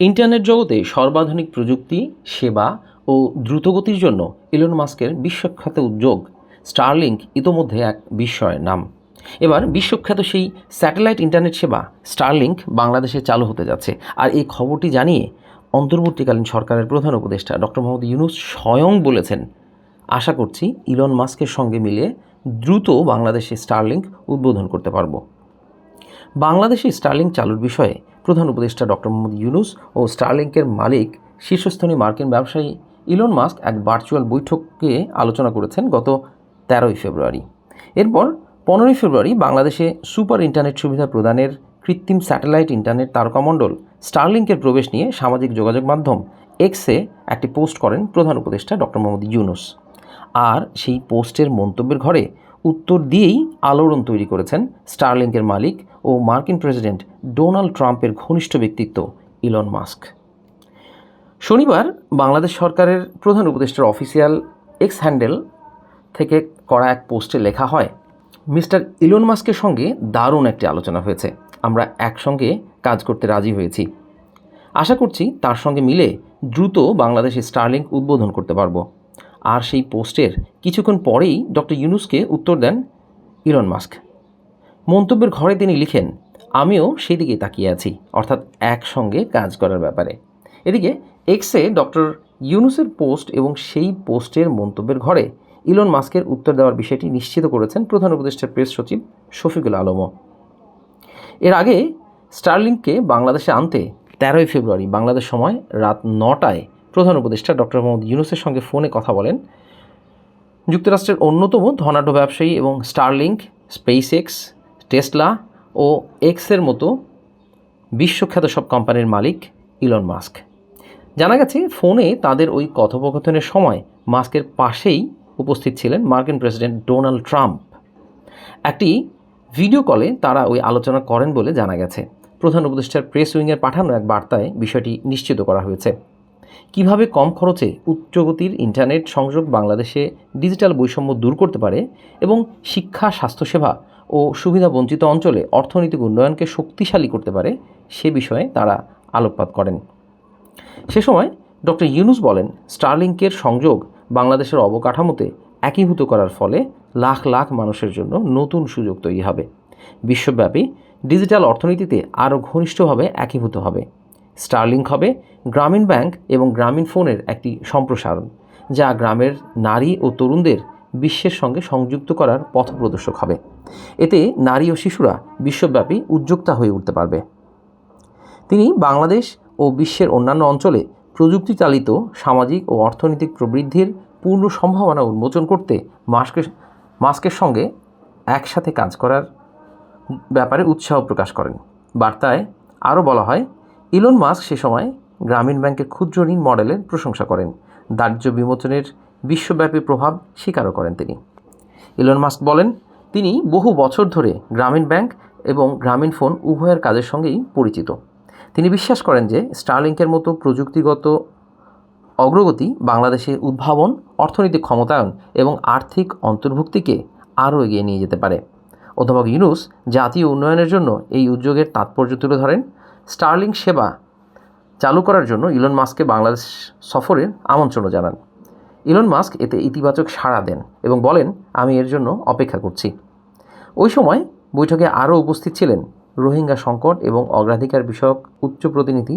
Internet জগতে সর্বাধুনিক প্রযুক্তি, সেবা ও দ্রুতগতির জন্য ইলন মাস্কের বিশ্বখ্যাত উদ্যোগ স্টারলিংক ইতোমধ্যে এক বিস্ময়ের নাম। এবার বিশ্বখ্যাত সেই স্যাটেলাইট ইন্টারনেট সেবা স্টারলিংক বাংলাদেশে চালু হতে যাচ্ছে। আর এই খবরটি জানিয়ে অন্তর্বর্তীকালীন সরকারের প্রধান উপদেষ্টা ডক্টর মোহাম্মদ ইউনুস স্বয়ং বলেছেন, আশা করছি ইলন মাস্কের সঙ্গে মিলে দ্রুত বাংলাদেশে স্টারলিংক উদ্বোধন করতে পারব। বাংলাদেশে স্টার্লিং চালুর বিষয়ে প্রধান উপদেষ্টা ডক্টর মোহাম্মদ ইউনুস ও স্টারলিংকের মালিক শীর্ষস্থানীয় মার্কিন ব্যবসায়ী ইলন মাস্ক এক ভার্চুয়াল বৈঠকে আলোচনা করেছেন গত তেরোই ফেব্রুয়ারি। এরপর পনেরোই ফেব্রুয়ারি বাংলাদেশে সুপার ইন্টারনেট সুবিধা প্রদানের কৃত্রিম স্যাটেলাইট ইন্টারনেট তারকামণ্ডল স্টারলিংকের প্রবেশ নিয়ে সামাজিক যোগাযোগ মাধ্যম এক্সে একটি পোস্ট করেন প্রধান উপদেষ্টা ডক্টর মোহাম্মদ ইউনুস। আর সেই পোস্টের মন্তব্যের ঘরে উত্তর দিয়েই আলোড়ন তৈরি করেছেন স্টারলিংকের মালিক ও মার্কিন প্রেসিডেন্ট ডোনাল্ড ট্রাম্পের ঘনিষ্ঠ ব্যক্তিত্ব ইলন মাস্ক। শনিবার বাংলাদেশ সরকারের প্রধান উপদেষ্টার অফিসিয়াল এক্স হ্যান্ডেল থেকে করা এক পোস্টে লেখা হয়, মিস্টার ইলন মাস্কের সঙ্গে দারুণ একটি আলোচনা হয়েছে। আমরা একসঙ্গে কাজ করতে রাজি হয়েছি। আশা করছি তার সঙ্গে মিলে দ্রুত বাংলাদেশে স্টারলিংক উদ্বোধন করতে পারব। আর সেই পোস্টের কিছুক্ষণ পরেই ডক্টর ইউনুসকে উত্তর দেন ইলন মাস্ক। মন্তব্যের ঘরে তিনি লিখেন, আমিও সেদিকেই তাকিয়ে আছি, অর্থাৎ একসঙ্গে কাজ করার ব্যাপারে। এদিকে এক্সে ডক্টর ইউনুসের পোস্ট এবং সেই পোস্টের মন্তব্যের ঘরে ইলন মাস্কের উত্তর দেওয়ার বিষয়টি নিশ্চিত করেছেন প্রধান উপদেষ্টার প্রেস সচিব শফিকুল আলমও। এর আগে স্টারলিংককে বাংলাদেশে আনতে তেরোই ফেব্রুয়ারি বাংলাদেশ সময় রাত নটায় প্রধান উপদেষ্টা ডক্টর মোহাম্মদ ইউনুসের সঙ্গে ফোনে কথা বলেন। যুক্তরাষ্ট্রের অন্যতম ধনাঢ্য ব্যবসায়ী এবং স্টারলিংক স্পেস এক্স টেসলা ও এক্সের মতো বিশ্বখ্যাত সব কোম্পানির মালিক ইলন মাস্ক। জানা গেছে, ফোনে তাদের ওই কথোপকথনের সময় মাস্কের পাশেই উপস্থিত ছিলেন মার্কিন প্রেসিডেন্ট ডোনাল্ড ট্রাম্প। একটি ভিডিও কলে তারা ওই আলোচনা করেন বলে জানা গেছে। প্রধান উপদেষ্টার প্রেস উইংয়ের পাঠানো এক বার্তায় বিষয়টি নিশ্চিত করা হয়েছে। কীভাবে কম খরচে উচ্চগতির ইন্টারনেট সংযোগ বাংলাদেশে ডিজিটাল বৈষম্য দূর করতে পারে এবং শিক্ষা, স্বাস্থ্যসেবা ও সুবিধা বঞ্চিত অঞ্চলে অর্থনৈতিক উন্নয়নকে শক্তিশালী করতে পারে সে বিষয়ে তারা আলোকপাত করেন। সে সময় ডক্টর ইউনুস বলেন, স্টারলিংকের সংযোগ বাংলাদেশের অবকাঠামোতে একীভূত করার ফলে লাখ লাখ মানুষের জন্য নতুন সুযোগ তৈরি হবে। বিশ্বব্যাপী ডিজিটাল অর্থনীতিতে আরও ঘনিষ্ঠভাবে একীভূত হবে। স্টারলিংক হবে গ্রামীণ ব্যাংক এবং গ্রামীণ ফোনের একটি সম্প্রসারণ, যা গ্রামের নারী ও তরুণদের বিশ্বের সঙ্গে সংযুক্ত করার পথপ্রদর্শক হবে। এতে নারী ও শিশুরা বিশ্বব্যাপী উদ্যোক্তা হয়ে উঠতে পারবে। তিনি বাংলাদেশ ও বিশ্বের অন্যান্য অঞ্চলে প্রযুক্তি চালিত সামাজিক ও অর্থনৈতিক প্রবৃদ্ধির পূর্ণ সম্ভাবনা উন্মোচন করতে মাস্কের মাস্কের সঙ্গে একসাথে কাজ করার ব্যাপারে উৎসাহ প্রকাশ করেন। বার্তায় আরও বলা হয়, ইলন মাস্ক সে সময় গ্রামীণ ব্যাংকের ক্ষুদ্র ঋণ মডেলের প্রশংসা করেন। দারিদ্র্য বিমোচনের বিশ্বব্যাপী প্রভাব স্বীকারও করেন তিনি। ইলন মাস্ক বলেন, তিনি বহু বছর ধরে গ্রামীণ ব্যাংক এবং গ্রামীণ ফোন উভয়ের কাজের সঙ্গেই পরিচিত। তিনি বিশ্বাস করেন যে স্টারলিংকের মতো প্রযুক্তিগত অগ্রগতি বাংলাদেশে উদ্ভাবন, অর্থনৈতিক ক্ষমতায়ন এবং আর্থিক অন্তর্ভুক্তিকে আরও এগিয়ে নিয়ে যেতে পারে। অধ্যাপক ইউনুস জাতীয় উন্নয়নের জন্য এই উদ্যোগের তাৎপর্য তুলে ধরেন। স্টারলিং সেবা চালু করার জন্য ইলন মাস্ককে বাংলাদেশ সফরের আমন্ত্রণও জানান। ইলন মাস্ক এতে ইতিবাচক সাড়া দেন এবং বলেন, আমি এর জন্য অপেক্ষা করছি। ওই সময় বৈঠকে আরও উপস্থিত ছিলেন রোহিঙ্গা সংকট এবং অগ্রাধিকার বিষয়ক উচ্চ প্রতিনিধি